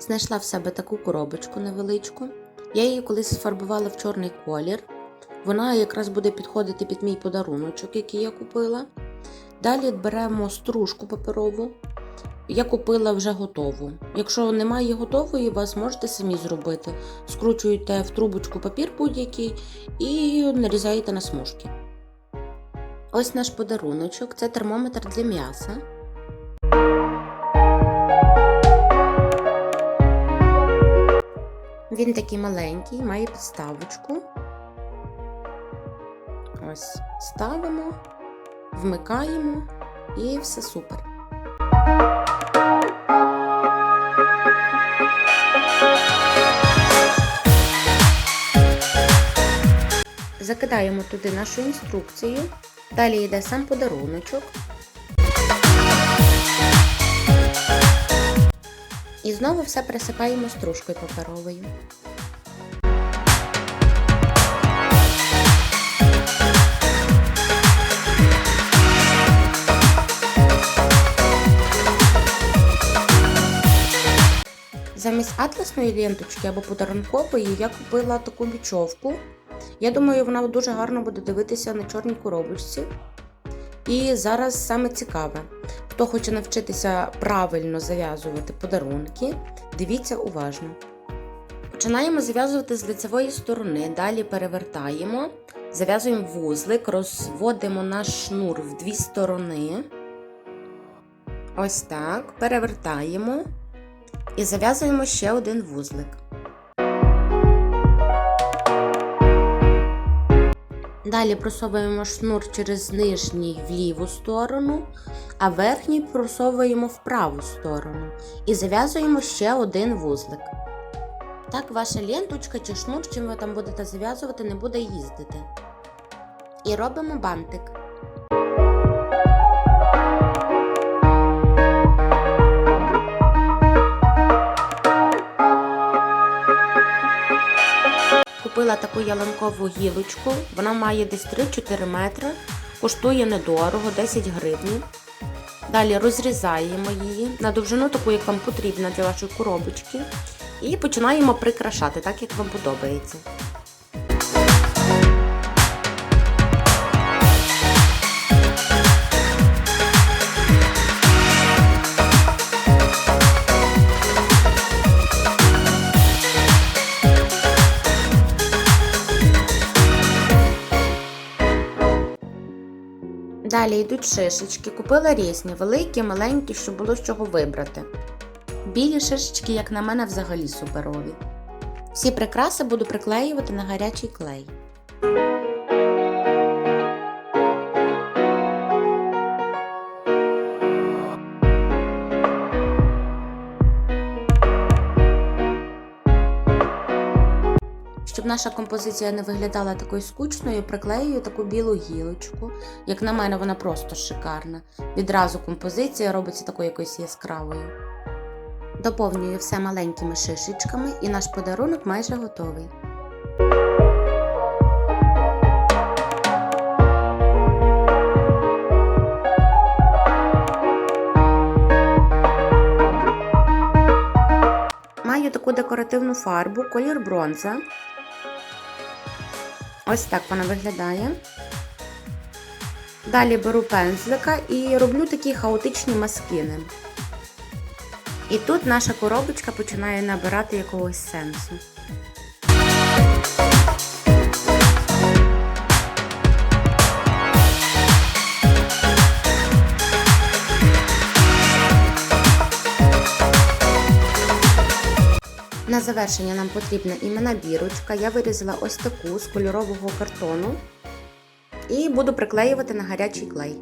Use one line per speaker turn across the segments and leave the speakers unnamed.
Знайшла в себе таку коробочку невеличку. Я її колись сфарбувала в чорний колір. Вона якраз буде підходити під мій подаруночок, який я купила. Далі беремо стружку паперову. Я купила вже готову. Якщо немає готової, вас можете самі зробити. Скручуєте в трубочку папір будь-який і нарізаєте на смужки. Ось наш подаруночок це термометр для м'яса. Він такий маленький, має підставочку. Ось ставимо, вмикаємо і все супер. Закидаємо туди нашу інструкцію. Далі йде сам подаруночок. І знову все присипаємо стружкою паперовою. Атласної ленточки або подарункової я купила таку бічовку. Я думаю, вона дуже гарно буде дивитися на чорній коробочці. І зараз саме цікаве, хто хоче навчитися правильно зав'язувати подарунки, дивіться уважно. Починаємо зав'язувати з лицевої сторони, далі перевертаємо, зав'язуємо вузлик, розводимо наш шнур в дві сторони. Ось так, перевертаємо і зав'язуємо ще один вузлик. Далі просовуємо шнур через нижній в ліву сторону, а верхній просовуємо в праву сторону і зав'язуємо ще один вузлик. Так ваша ленточка чи шнур, чим ви там будете зав'язувати, не буде їздити. І робимо бантик. Купила таку ялинкову гілочку, вона має десь 3-4 метри, коштує недорого, 10 гривень. Далі розрізаємо її на довжину таку, як вам потрібна для вашої коробочки. І починаємо прикрашати, так як вам подобається. Далі йдуть шишечки. Купила різні, великі, маленькі, щоб було з чого вибрати. Білі шишечки, як на мене, взагалі суперові. Всі прикраси буду приклеювати на гарячий клей. Щоб наша композиція не виглядала такою скучною, приклеюю таку білу гілочку. Як на мене, вона просто шикарна. Відразу композиція робиться такою якоюсь яскравою. Доповнюю все маленькими шишечками і наш подарунок майже готовий. Маю таку декоративну фарбу, колір бронза. Ось так вона виглядає. Далі беру пензлика і роблю такі хаотичні маскини. І тут наша коробочка починає набирати якогось сенсу. На завершення нам потрібна імена бірочка. Я вирізала ось таку з кольорового картону і буду приклеювати на гарячий клей.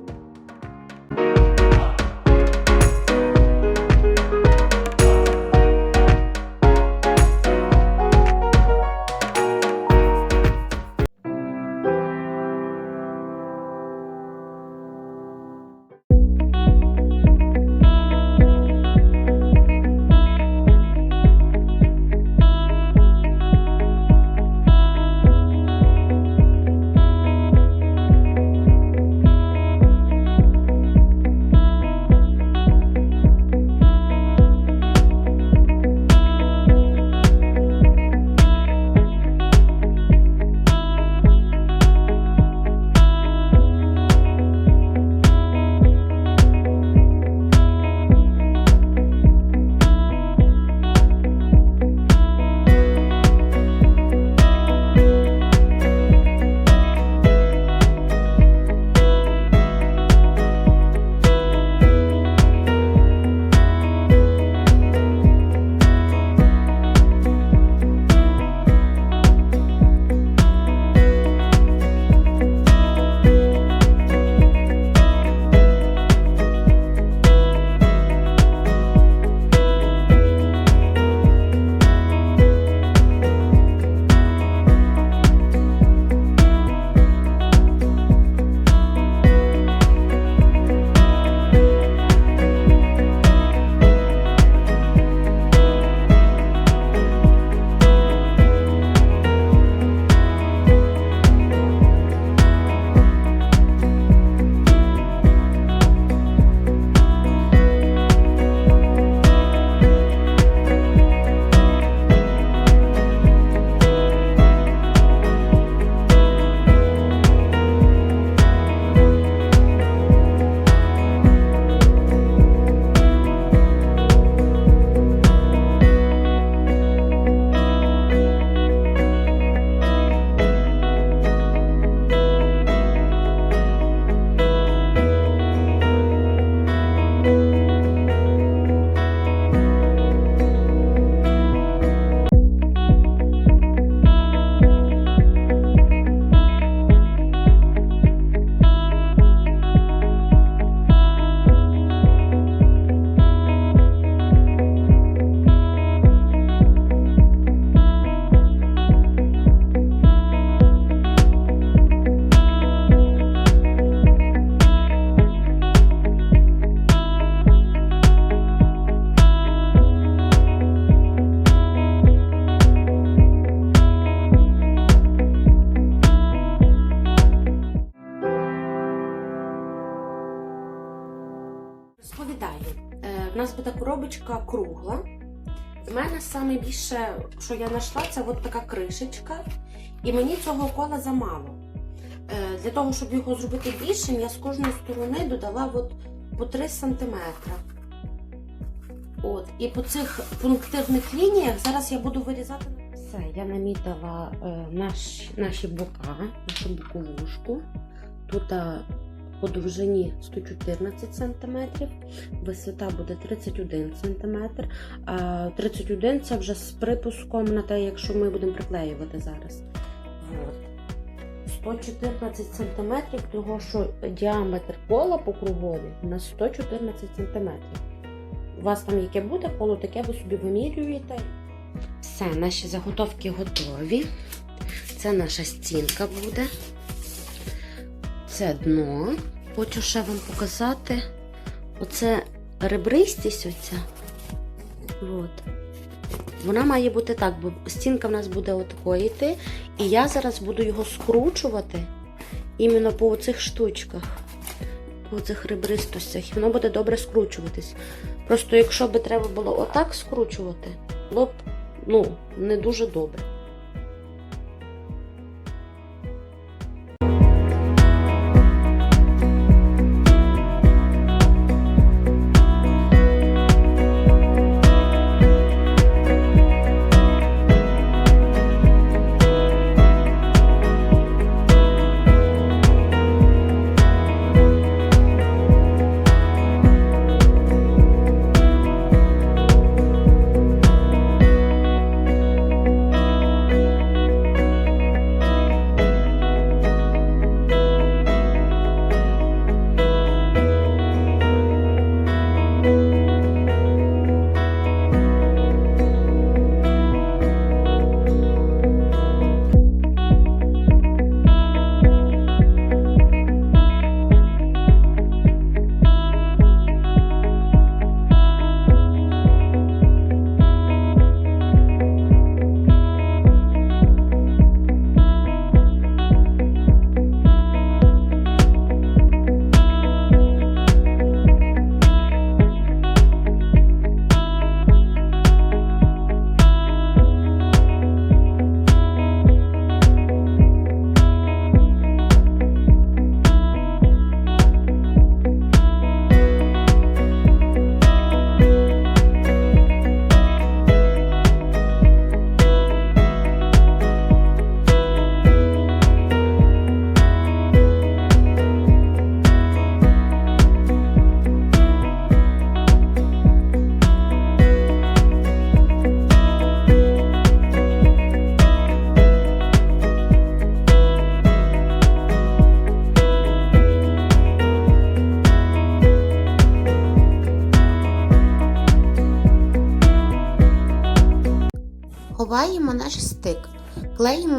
Коробочка кругла. В мене саме більше, що я знайшла, це от така кришечка. І мені цього кола замало. Е, Для того, щоб його зробити більшим, я з кожної сторони додала от по 3 см. От, і по цих пунктирних лініях зараз я буду вирізати. Все, я намітила е, наш, наші бока, нашу боковушку. Тут е, по довжині 114 см, висота буде 31 см. 31 це вже з припуском на те, якщо ми будемо приклеювати зараз. 114 см, того що діаметр кола по кругові на 114 см. У вас там яке буде коло, таке ви собі вимірюєте. Все, наші заготовки готові. Це наша стінка буде. Це дно. Хочу ще вам показати. Оце ребристість оця. От. Вона має бути так, бо стінка в нас буде отакої йти. І я зараз буду його скручувати іменно по оцих штучках, по цих ребристостях. І воно буде добре скручуватись. Просто якщо би треба було отак скручувати, було б ну, не дуже добре.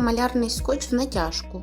Малярний скотч в натяжку.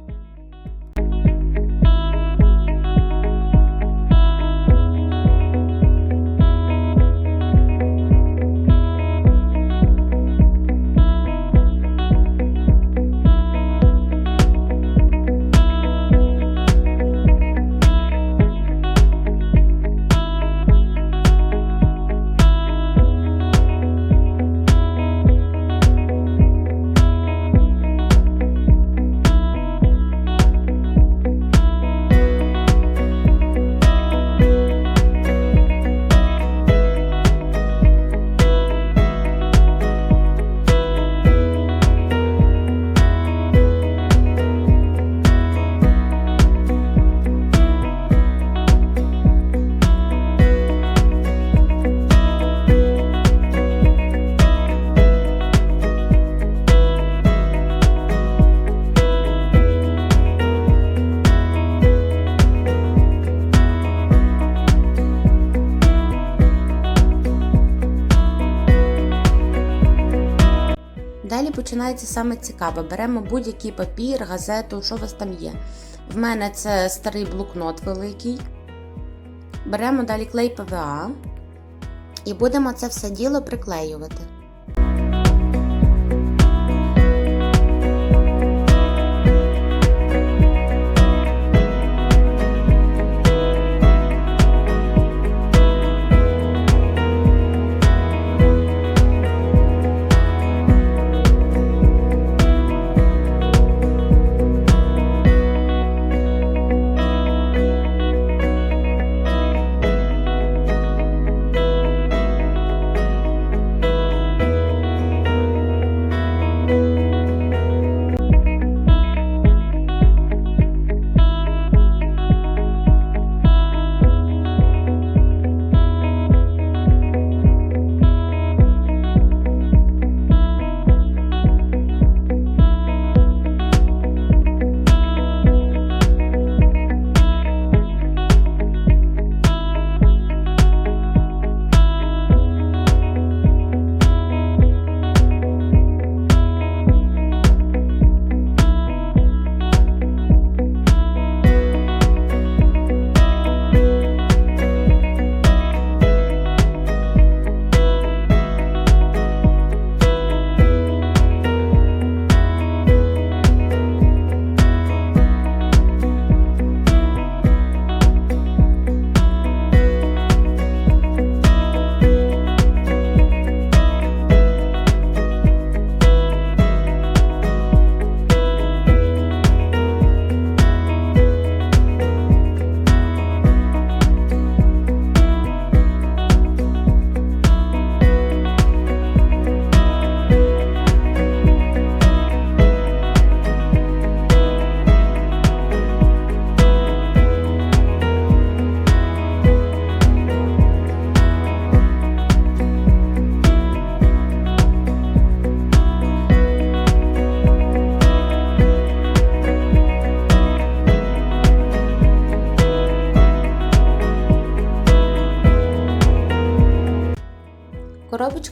Далі саме цікаве. Беремо будь-який папір, газету, що у вас там є. В мене це старий блокнот великий. Беремо далі клей ПВА і будемо це все діло приклеювати.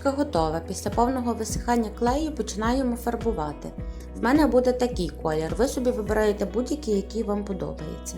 Коробочка готова. Після повного висихання клею починаємо фарбувати. В мене буде такий колір. Ви собі вибираєте будь-який, який вам подобається.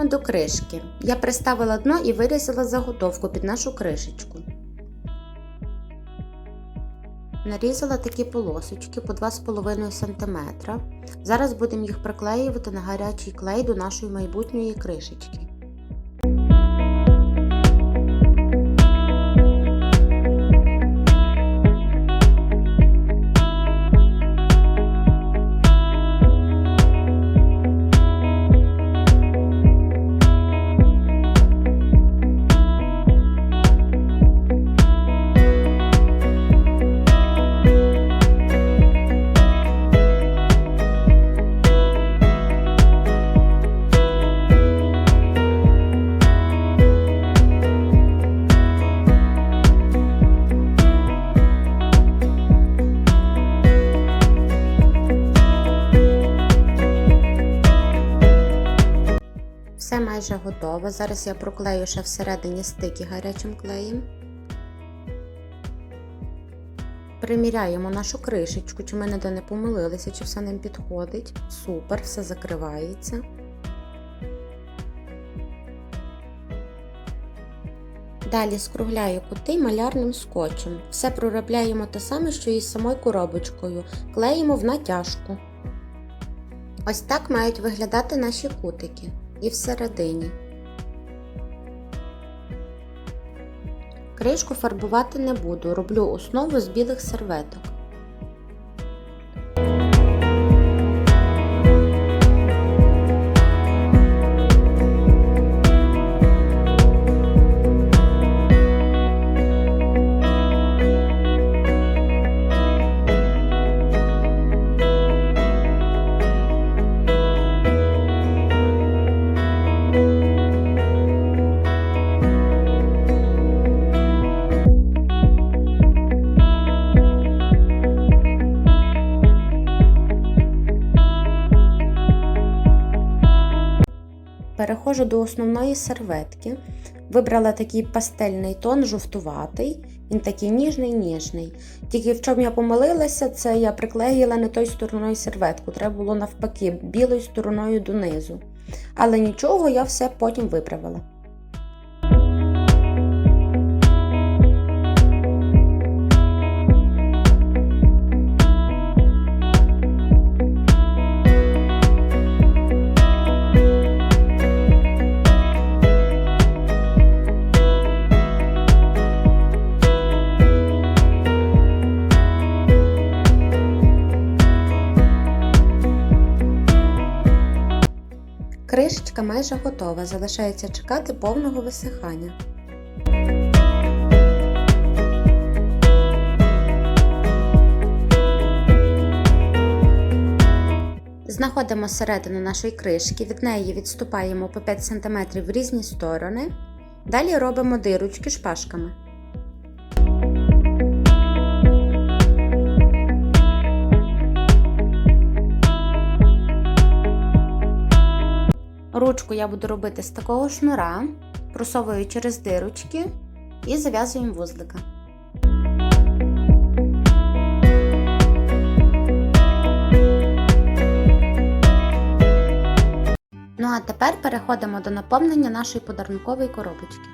Приступаємо до кришки. Я приставила дно і вирізала заготовку під нашу кришечку. Нарізала такі полосочки по 2,5 см. Зараз будемо їх приклеювати на гарячий клей до нашої майбутньої кришечки. Майже готово. Зараз я проклею ще всередині стики гарячим клеєм. Приміряємо нашу кришечку, чи ми ніде не помилилися, чи все нам підходить. Супер, все закривається. Далі скругляю кути малярним скотчем. Все проробляємо те саме, що і з самою коробочкою. Клеїмо в натяжку. Ось так мають виглядати наші кутики і всередині. Кришку фарбувати не буду, роблю основу з білих серветок. До основної серветки. Вибрала такий пастельний тон, жовтуватий. Він такий ніжний ніжний. Тільки в чому я помилилася, це я приклеїла не тою стороною серветку. Треба було навпаки, білою стороною донизу. Але нічого, я все потім виправила. Кришечка майже готова, залишається чекати повного висихання. Знаходимо середину нашої кришки, від неї відступаємо по 5 см в різні сторони Далі робимо дирочки шпажками. Ручку я буду робити з такого шнура, просовую через дирочки і зав'язуємо вузлика. Ну а тепер переходимо до наповнення нашої подарункової коробочки.